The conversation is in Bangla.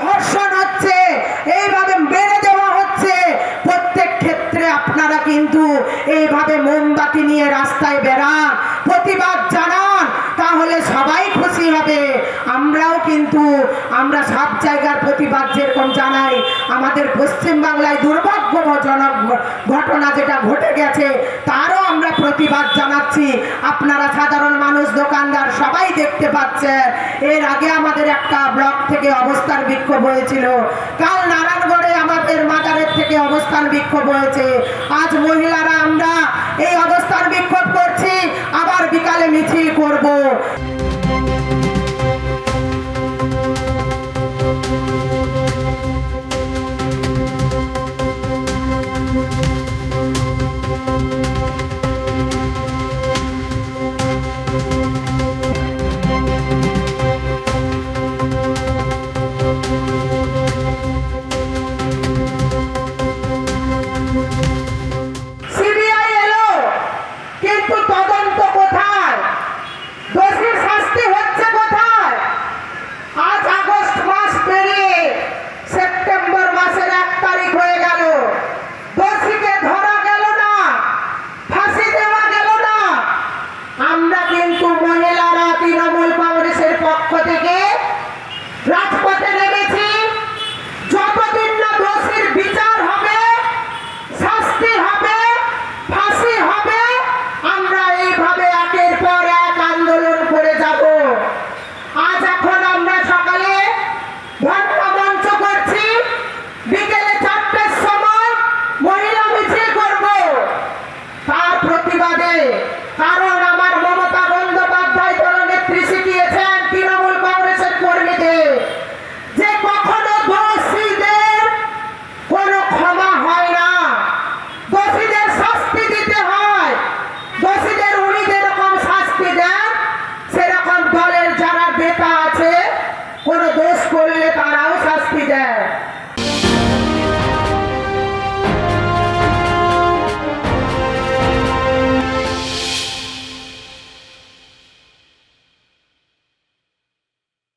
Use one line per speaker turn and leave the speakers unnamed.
ধর্ষণ হচ্ছে, এইভাবে মেরে দেওয়া হচ্ছে। প্রত্যেক ক্ষেত্রে আপনারা কিন্তু এইভাবে মোমবাতি নিয়ে রাস্তায় বেড়ান, প্রতিবাদ জানান, তাহলে সবাই খুশি হবে। আমরাও কিন্তু, আমরা সব জায়গার প্রতিবাদ যেরকম জানাই, আমাদের পশ্চিম বাংলায় দুর্ভাগ্যজনক ঘটনা যেটা ঘটে গেছে, তারও আমরা প্রতিবাদ জানাচ্ছি। আপনারা সাধারণ মানুষ, দোকানদার, সবাই দেখতে পাচ্ছেন। এর আগে আমাদের একটা ব্লক থেকে অবস্থান বিক্ষোভ হয়েছিল। কাল নারায়ণগড়ে আমাদের মাদারের থেকে অবস্থান বিক্ষোভ হয়েছে। আজ মহিলারা আমরা এই কারও